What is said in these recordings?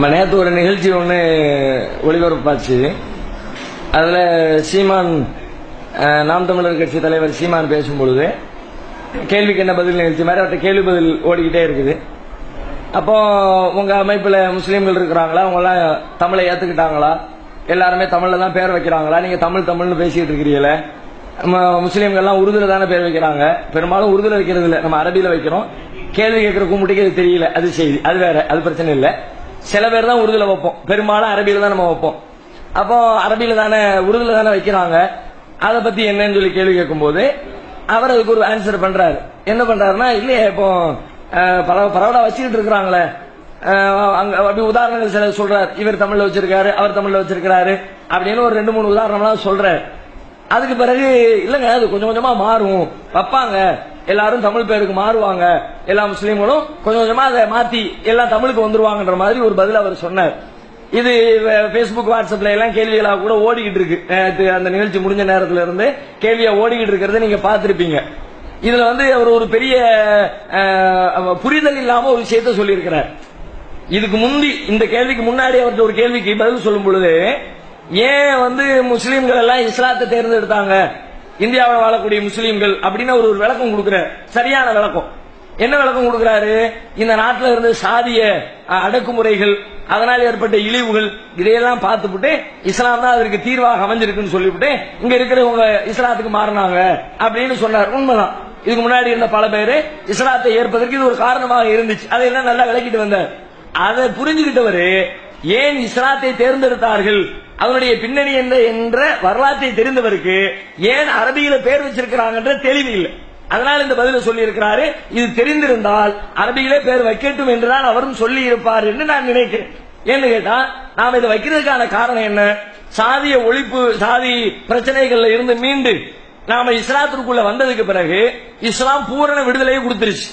நம்ம நேற்று ஒரு நிகழ்ச்சி ஒன்று ஒளிபரப்பாச்சு. அதில் சீமான் நாம் தமிழர் கட்சி தலைவர் சீமான் பேசும்பொழுது கேள்விக்கு என்ன பதில் நிகழ்ச்சி மாதிரி அவர்கிட்ட கேள்வி பதில் ஓடிக்கிட்டே இருக்குது. அப்போ உங்க அமைப்பில் முஸ்லீம்கள் இருக்கிறாங்களா? அவங்களாம் தமிழை ஏத்துக்கிட்டாங்களா? எல்லாருமே தமிழில் தான் பேர் வைக்கிறாங்களா? நீங்க தமிழ் தமிழ்னு பேசிக்கிட்டு இருக்கிறீங்களே. நம்ம முஸ்லீம்கள்லாம் உருதுல தானே பேர் வைக்கிறாங்க. பெரும்பாலும் உருதுல வைக்கிறது இல்லை நம்ம அரபியில வைக்கிறோம். கேள்வி கேட்குற கும்பிட்டுக்கு அது தெரியல. அது செய்தி. அது வேற. அது பிரச்சனை இல்லை. சில பேர் தான் உருதுல வைப்போம். பெரும்பாலும் அரபியில தான் நம்ம வைப்போம். அப்போ அரபியில தானே உருதுல தானே வைக்கிறாங்க. அதை பத்தி என்னன்னு சொல்லி கேள்வி கேட்கும்போது அவர் அதுக்கு ஒரு ஆன்சர் பண்றாரு. என்ன பண்றாருன்னா இல்லையே இப்போ அஹ், பரவலா வச்சுக்கிட்டு இருக்கிறாங்களே. அங்க அப்படி உதாரணங்கள் சில சொல்றாரு. இவர் தமிழ்ல வச்சிருக்காரு அவர் தமிழ்ல வச்சிருக்கிறாரு அப்படின்னு ஒரு ரெண்டு மூணு உதாரணம்லாம் சொல்றாரு. அதுக்கு பிறகு இல்லைங்க அது கொஞ்சம் கொஞ்சமா மாறும். வைப்பாங்க. எல்லாரும் தமிழ் பேருக்கு மாறுவாங்க. எல்லா முஸ்லீம்களும் கொஞ்சம் கொஞ்சமா அதை மாத்தி எல்லாம் தமிழுக்கு வந்துருவாங்கன்ற மாதிரி ஒரு பதில் அவர் சொன்னார். இது பேஸ்புக் வாட்ஸ்அப்ல எல்லாம் கேள்விகளாக கூட ஓடிக்கிட்டு இருக்கு. அந்த நிகழ்ச்சி முடிஞ்ச நேரத்துல இருந்து கேள்வியா ஓடிக்கிட்டு இருக்கிறத நீங்க பாத்திருப்பீங்க இதுல வந்து அவர் ஒரு பெரிய புரிதல் இல்லாம ஒரு விஷயத்த சொல்லியிருக்கிறார். இதுக்கு முந்தி இந்த கேள்விக்கு முன்னாடி அவர்கிட்ட ஒரு கேள்விக்கு பதில் சொல்லும் பொழுது ஏன் வந்து முஸ்லீம்கள் எல்லாம் இஸ்லாத்தை தேர்ந்தெடுத்தாங்க? இந்தியாவில் வாழக்கூடிய முஸ்லீம்கள் அப்படின்னு ஒரு விளக்கம் கொடுக்கிறார் சரியான விளக்கம். என்ன விளக்கம் கொடுக்கிறாரு? இந்த நாட்டில் இருந்து சாதிய அஹ், அடக்குமுறைகள் அதனால் ஏற்பட்ட இழிவுகள் இதையெல்லாம் பார்த்துவிட்டு இஸ்லாம் தான் அதற்கு தீர்வாக அமைஞ்சிருக்குன்னு சொல்லிவிட்டு இங்க இருக்கிறவங்க இஸ்லாத்துக்கு மாறினாங்க அப்படின்னு சொன்னார். உண்மைதான். இதுக்கு முன்னாடி இருந்த பல பேரு இஸ்லாத்தை ஏற்பதற்கு இது ஒரு காரணமாக இருந்துச்சு. அதையெல்லாம் நல்லா விளக்கிட்டு வந்தார். அதை புரிஞ்சுக்கிட்டவரு ஏன் இஸ்லாத்தை தேர்ந்தெடுத்தார்கள்? அதனுடைய பின்னணி என்ன என்ற வரலாற்றை தெரிந்தவருக்கு ஏன் அரபியில பேர் வச்சிருக்கிறாங்கன்ற தெளிவு இல்லை. அதனால் இந்த பதில சொல்லி இருக்கிறாரு இது தெரிந்திருந்தால் அரபியிலே பேர் வைக்கட்டும் என்றுதான் அவரும் சொல்லி இருப்பார் என்று நான் நினைக்கிறேன். ஏன்னு கேட்டா நாம் இதை வைக்கிறதுக்கான காரணம் என்ன? சாதிய ஒழிப்பு சாதி பிரச்சனைகள்ல இருந்து மீண்டு நாம இஸ்லாத்திற்குள்ள வந்ததுக்கு பிறகு இஸ்லாம் பூரண விடுதலையை கொடுத்துருச்சு.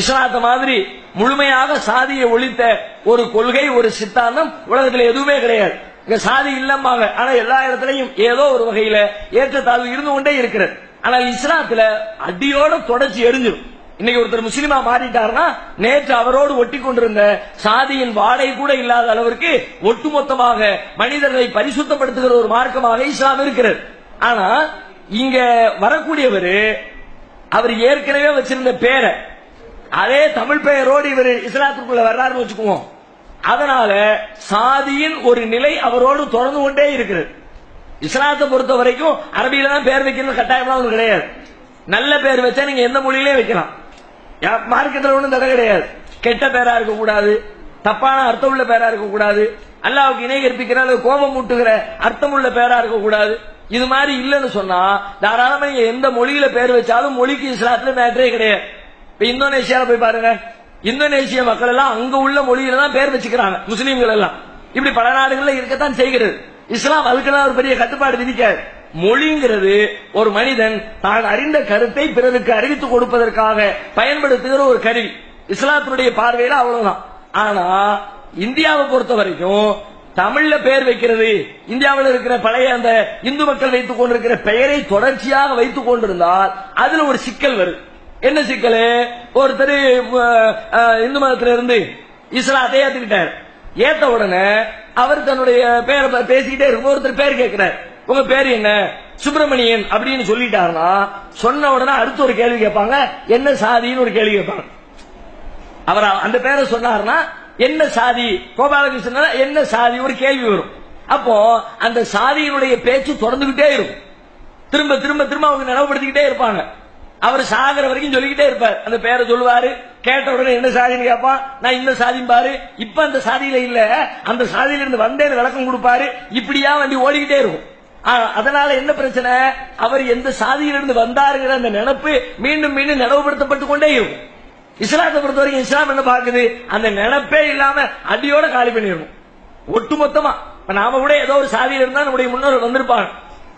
இஸ்லாத்த மாதிரி முழுமையாக சாதியை ஒழித்த ஒரு கொள்கை ஒரு சித்தாந்தம் உலகத்தில் எதுவுமே கிடையாது. இங்க சாதி இல்லம்பாங்க ஆனா எல்லா இடத்துலயும் ஏதோ ஒரு வகையில ஏற்றத்தாழ்வு இருந்து கொண்டே இருக்கிறது. ஆனால் இஸ்லாத்துல அடியோட தொடர்ச்சி எரிஞ்சிடும் இன்னைக்கு ஒருத்தர் முஸ்லீமா மாறிட்டாருன்னா நேற்று அவரோடு ஒட்டி கொண்டிருந்த சாதியின் வாடகை கூட இல்லாத அளவிற்கு ஒட்டுமொத்தமாக மனிதர்களை பரிசுத்தப்படுத்துகிற ஒரு மார்க்கமாக இஸ்லாம் இருக்கிறது. ஆனா இங்க வரக்கூடியவர் அவர் ஏற்கனவே வச்சிருந்த பேரை அதே தமிழ் பெயரோடு இவர் இஸ்லாத்திற்குள்ள வர்றாருன்னு வச்சுக்குவோம். அதனால சாதியின் ஒரு நிலை அவரோடு தொடர்ந்து கொண்டே இருக்கிறது இஸ்லாத்தை பொறுத்த வரைக்கும் அரபியில தான் பேர் வைக்கிறது கட்டாயம்லாம் ஒன்று கிடையாது. நல்ல பேர் வச்சா நீங்க எந்த மொழியிலே வைக்கலாம். மார்க்கெட்ல ஒண்ணும் தடை கிடையாது. கெட்ட பேரா இருக்க கூடாது தப்பான அர்த்தம் உள்ள பேரா இருக்க கூடாது அல்லாவுக்கு இணை கற்பிக்கிற அல்லது கோபம் மூட்டுகிற அர்த்தம் உள்ள பேரா இருக்க கூடாது இது மாதிரி இல்லைன்னு சொன்னா தாராளமா நீங்க எந்த மொழியில பேர் வச்சாலும் மொழிக்கு இஸ்லாத்துல மேட்டரே கிடையாது. இப்ப இந்தோனேஷியால போய் பாருங்க. இந்தோனேஷிய மக்கள் எல்லாம் அங்க உள்ள மொழியில தான் பேர் வச்சுக்கிறாங்க முஸ்லீம்கள் எல்லாம் இப்படி பல நாடுகள்ல இருக்கத்தான் செய்கிறது. இஸ்லாம் அதுக்கெல்லாம் ஒரு பெரிய கட்டுப்பாடு விதிக்காது. மொழிங்கிறது ஒரு மனிதன் தான் அறிந்த கருத்தை பிறருக்கு அறிவித்து கொடுப்பதற்காக பயன்படுத்துகிற ஒரு கருவி. இஸ்லாத்தினுடைய பார்வையில அவ்வளவுதான். ஆனா இந்தியாவை பொறுத்த வரைக்கும் தமிழ்ல பெயர் வைக்கிறது இந்தியாவில் இருக்கிற பழைய அந்த இந்து மக்கள் வைத்துக் கொண்டிருக்கிற பெயரை தொடர்ச்சியாக வைத்துக் கொண்டிருந்தால் அதுல ஒரு சிக்கல் வருது என்ன சிக்கல்? ஒருத்தர் இந்து மதத்தில இருந்து இஸ்லாத்தை ஏத்துக்கிட்டார். ஏத்த உடனே அவர் தன்னுடைய பேரை பேசிக்கிட்டே இருக்கும். ஒருத்தர் பேர் கேட்கிறார் உங்க பேர் என்ன? சுப்பிரமணியன் அப்படின்னு சொல்லிட்டாருன்னா சொன்ன உடனே அடுத்து ஒரு கேள்வி கேட்பாங்க. என்ன சாதின்னு ஒரு கேள்வி கேட்பாங்க. அவர் அந்த பேரை சொன்னார்னா என்ன சாதி? கோபாலகிருஷ்ணன் என்ன சாதி? ஒரு கேள்வி வரும். அப்போ அந்த சாதியினுடைய பேச்சு தொடர்ந்துகிட்டே இருக்கும். திரும்ப திரும்ப திரும்ப அவங்க நினைவுபடுத்திக்கிட்டே இருப்பாங்க. அவர் சாகிற வரைக்கும் சொல்லிக்கிட்டே இருப்பார். அந்த பேரை சொல்லுவாரு. கேட்ட உடனே என்ன சாதின்னு கேட்பான். நான் இந்த சாதியும் பாரு. இப்ப அந்த சாதியில இல்ல. அந்த சாதியில இருந்து வந்தேன்னு விளக்கம் கொடுப்பாரு. இப்படியா வண்டி ஓடிக்கிட்டே இருக்கும். அதனால என்ன பிரச்சனை? அவர் எந்த சாதியிலிருந்து வந்தாருங்கிற அந்த நினப்பு மீண்டும் மீண்டும் நினைவுபடுத்தப்பட்டு கொண்டே இருக்கும். இஸ்லாத்தை பொறுத்த வரைக்கும் இஸ்லாம் என்ன பாக்குது அந்த நினப்பே இல்லாம அடியோட காலி பண்ணிடணும். ஒட்டுமொத்தமா. நாம கூட ஏதோ ஒரு சாதியில் இருந்தா நம்முடைய முன்னோர்கள் வந்திருப்பாங்க.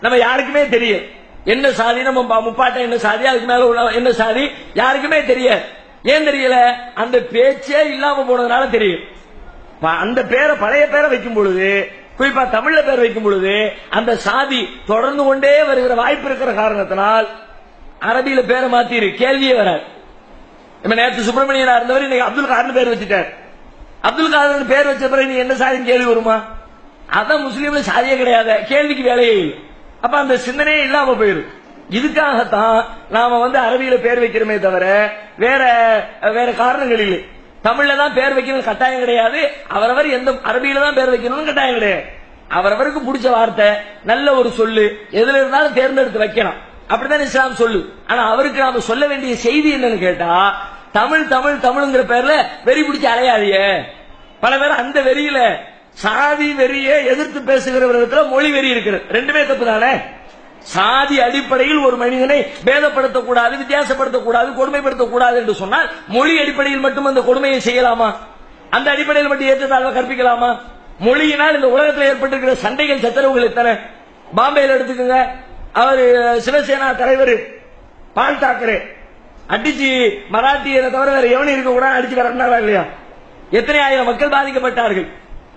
நம்ம யாருக்குமே தெரியும் என்ன சாதி? நம்ம பா- என்ன சாதி? அதுக்கு மேல உள்ள என்ன சாதி? யாருக்குமே தெரியாது. ஏன் தெரியல? அந்த பேச்சே இல்லாம போனதுனால தெரியும். அந்த பேரை பழைய பேரை வைக்கும் பொழுது குறிப்பா தமிழ்ல பேர் வைக்கும் பொழுது அந்த சாதி தொடர்ந்து கொண்டே வருகிற வாய்ப்பு இருக்கிற காரணத்தினால் அரபியில பேரை மாத்திரு கேள்வியே வராது. நம்ம நேற்று சுப்பிரமணியனா இருந்தவர் இன்னைக்கு அப்துல் கார்னு பேர் வச்சுட்டார். அப்துல் காதர் பேர் வச்ச பிறகு நீ என்ன சாதின்னு கேள்வி வருமா? அதான் முஸ்லீம்ல சாதியே கிடையாது. கேள்விக்கு வேலையே இல்லை. அப்ப அந்த சிந்தனையே இல்லாம போயிடும் இதுக்காகத்தான் நாம வந்து அரபியில பேர் வைக்கிறோமே தவிர வேற வேற காரணங்கள் இல்லை. தமிழ்ல தான் பேர் வைக்கணும் கட்டாயம் கிடையாது. அவரவர் எந்த அரபியில தான் பேர் வைக்கணும்னு கட்டாயம் கிடையாது. அவரவருக்கு பிடிச்ச வார்த்தை நல்ல ஒரு சொல்லு எதுல இருந்தாலும் தேர்ந்தெடுத்து வைக்கலாம். அப்படிதான் இஸ்லாம் சொல்லு. ஆனா அவருக்கு நாம சொல்ல வேண்டிய செய்தி என்னன்னு கேட்டா தமிழ் தமிழ் தமிழ்ங்கிற பேர்ல வெறி பிடிச்சி அலையாதியே பல பேர் அந்த வெறியில சாதி வெறியை எதிர்த்து பேசுகிறவர்களுக்கு மொழி வெறி இருக்கிறது. ரெண்டுமே தப்பு தானே சாதி அடிப்படையில் ஒரு மனிதனை பேதப்படுத்தக்கூடாது வித்தியாசப்படுத்தக்கூடாது கொடுமைப்படுத்தக்கூடாது என்று சொன்னால் மொழி அடிப்படையில் மட்டும் அந்த கொடுமையை செய்யலாமா? அந்த அடிப்படையில் மட்டும் ஏற்றத்தாழ்வை கற்பிக்கலாமா? மொழியினால் இந்த உலகத்தில் ஏற்பட்டிருக்கிற சண்டைகள் சச்சரவுகள் எத்தனை? பாம்பேல எடுத்துக்கோங்க. அவர் சிவசேனா தலைவர் பால் தாக்கரே. அடிச்சு மராட்டியரை தவிர வேற எவனும் இருக்க கூட அடிச்சு வரனாரா இல்லையா? எத்தனை ஆயிரம் மக்கள் பாதிக்கப்பட்டார்கள்?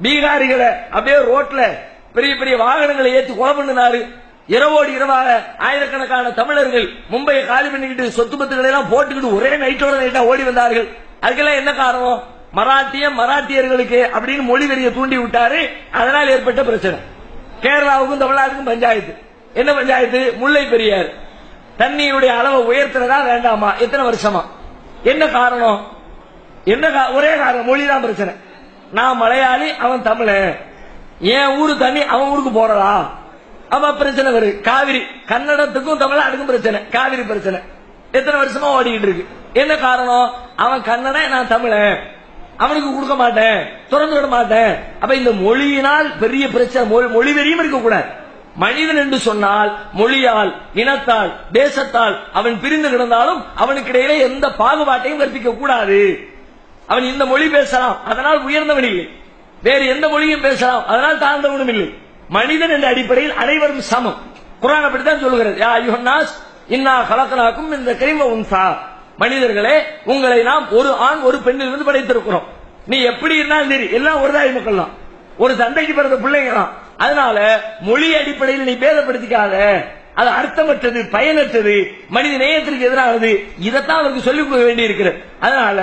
பீகாரிகளை அப்படியே ரோட்ல பெரிய பெரிய வாகனங்களை ஏற்றி கொலை பண்ணினாரு. இரவோடு இரவாக ஆயிரக்கணக்கான தமிழர்கள் மும்பையை காலி பண்ணிக்கிட்டு சொத்து பத்துக்களை எல்லாம் போட்டுக்கிட்டு ஒரே நைட்டோட நைட்டா ஓடி வந்தார்கள். அதுக்கெல்லாம் என்ன காரணம்? மராத்திய மராட்டியர்களுக்கு அப்படின்னு மொழி வெறிய தூண்டி விட்டாரு. அதனால் ஏற்பட்ட பிரச்சனை. கேரளாவுக்கும் தமிழ்நாட்டுக்கும் பஞ்சாயத்து. என்ன பஞ்சாயத்து? முல்லை பெரியார். தண்ணியுடைய அளவை உயர்த்துறதா வேண்டாமா? எத்தனை வருஷமா? என்ன காரணம்? என்ன கா- ஒரே காரணம். மொழிதான் பிரச்சனை. நான் மலையாளி அவன் தமிழன். என் ஊரு தண்ணி அவன் ஊருக்கு போறதா அவ பிரச்சனை வருது காவிரி. கன்னடத்துக்கும் தமிழ்நாட்டுக்கும் பிரச்சனை. காவிரி பிரச்சனை. எத்தனை வருஷமா ஓடிக்கிட்டு இருக்கு. என்ன காரணம்? அவன் கன்னட நான் தமிழன். அவனுக்கு கொடுக்க மாட்டேன். திறந்து விட மாட்டேன். அப்ப இந்த மொழியினால் பெரிய பிரச்சனை. மொழி- மொழி வெறியும் இருக்கக்கூடாது. மனிதன் என்று சொன்னால் மொழியால் இனத்தால் தேசத்தால் அவன் பிரிந்து கிடந்தாலும் அவனுக்கு இடையிலே எந்த பாகுபாட்டையும் கற்பிக்க கூடாது அவன் இந்த மொழி பேசலாம். அதனால் உயர்ந்தவன் இல்லை. வேறு எந்த மொழியும் பேசலாம். அதனால் தாழ்ந்தவனும் இல்லை. மனிதன் என்ற அடிப்படையில் அனைவரும் சமம். குரான் அப்படித்தான் சொல்லுகிறது. யா யுஹன்னாஸ் இன்னா கலக்கலாக்கும் இந்த கரிம உன்சா. மனிதர்களே உங்களை நாம் ஒரு ஆண் ஒரு பெண்ணிலிருந்து படைத்திருக்கிறோம். நீ எப்படி இருந்தாலும் சரி எல்லாம் ஒரு தாய் மக்கள் தான் ஒரு தந்தைக்கு பிறந்த பிள்ளைங்க தான் அதனால மொழி அடிப்படையில் நீ பேதப்படுத்திக்காத. அது அர்த்தமற்றது பயனற்றது மனித நேயத்திற்கு எதிரானது. இதைத்தான் அவருக்கு சொல்லிக் கொடுக்க வேண்டி இருக்கிறது அதனால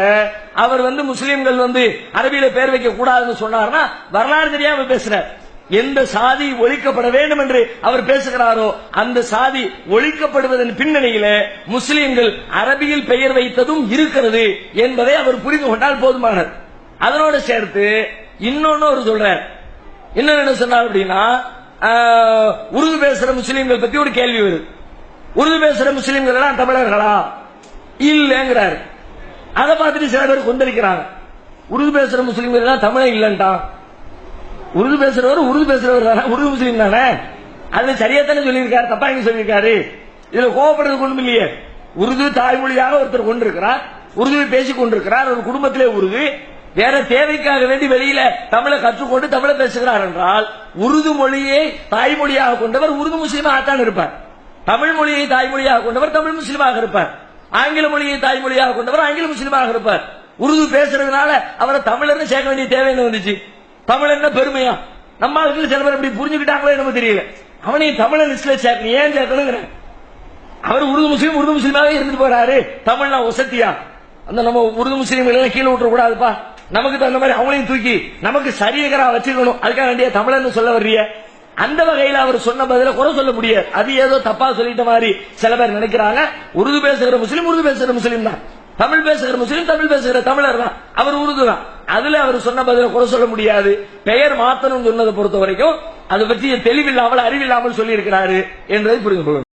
அவர் வந்து முஸ்லிம்கள் வந்து அரபியில பேர் வைக்க கூடாதுன்னு சொன்னார்னா வரலாறு தெரியாம பேசுறார். எந்த சாதி ஒழிக்கப்பட வேண்டும் என்று அவர் பேசுகிறாரோ அந்த சாதி ஒழிக்கப்படுவதன் பின்னணியில முஸ்லிம்கள் அரபியில் பெயர் வைத்ததும் இருக்கிறது என்பதை அவர் புரிந்து கொண்டால் போதுமானது. அதனோட சேர்த்து இன்னொன்னு அவர் சொல்றார். என்ன என்ன சொன்னார் அப்படின்னா உருது பேசுற முஸ்லீம்கள் பத்தி ஒரு கேள்வி வருது. உருது பேசுற முஸ்லீம்கள் எல்லாம் தமிழர்களா? இல்லங்கிறாரு. அதை பார்த்துட்டு சில பேர் கொந்தளிக்கிறாங்க. உருது பேசுற முஸ்லீம்கள் எல்லாம் தமிழன் இல்லன்ட்டான் உருது பேசுறவர் உருது பேசுறவர் தானே? உருது முஸ்லீம் தானே? அது சரியா தானே சொல்லியிருக்காரு தப்பா எங்க சொல்லியிருக்காரு. இதுல கோவப்படுறதுக்கு ஒண்ணும் இல்லையே. உருது தாய்மொழியாக ஒருத்தர் கொண்டிருக்கிறார். உருதுவை பேசிக் கொண்டிருக்கிறார் ஒரு குடும்பத்திலே உருது. வேற தேவைக்காக வேண்டி வெளியில தமிழை கற்றுக்கொண்டு தமிழை பேசுகிறார் என்றால் உருது மொழியை தாய்மொழியாக கொண்டவர் உருது முஸ்லீமாக தான் இருப்பார். தமிழ் மொழியை தாய்மொழியாக கொண்டவர் தமிழ் முஸ்லீமாக இருப்பார். ஆங்கில மொழியை தாய்மொழியாக கொண்டவர் ஆங்கில முஸ்லீமாக இருப்பார். உருது பேசுறதுனால அவரை தமிழர்னு சேர்க்க வேண்டிய தேவை என்ன வந்துச்சு? தமிழ் என்ன பெருமையா? நம்ம ஆளுக்கு சில பேர் இப்படி புரிஞ்சுக்கிட்டாங்களோ எனக்கு தெரியல. அவனையும் தமிழ லிஸ்ட்ல சேர்க்கணும். ஏன் சேர்க்கணுங்கிறேன். அவர் உருது முஸ்லீம் உருது முஸ்லீமாவே இருந்துட்டு போறாரு. தமிழ்னா ஒசத்தியா? அந்த நம்ம உருது முஸ்லீம் கீழே விட்டுற கூடாதுப்பா நமக்கு தகுந்த மாதிரி அவங்களையும் தூக்கி நமக்கு சரியகரா வச்சுக்கணும் அதுக்காக வேண்டிய தமிழன்னு சொல்ல வர்றிய அந்த வகையில அவர் சொன்ன பதில குறை சொல்ல முடியாது. அது ஏதோ தப்பா சொல்லிட்ட மாதிரி சில பேர் நினைக்கிறாங்க. உருது பேசுகிற முஸ்லீம் உருது பேசுகிற முஸ்லீம் தான். தமிழ் பேசுகிற முஸ்லீம் தமிழ் பேசுகிற தமிழர் தான். அவர் உருது தான். அதுல அவர் சொன்ன பதில குறை சொல்ல முடியாது. பெயர் மாத்தணும் சொன்னதை பொறுத்த வரைக்கும் அதை பற்றி தெளிவில்லாமல் அறிவில்லாமல் சொல்லி இருக்கிறாரு என்றதை புரிந்து கொள்ளும்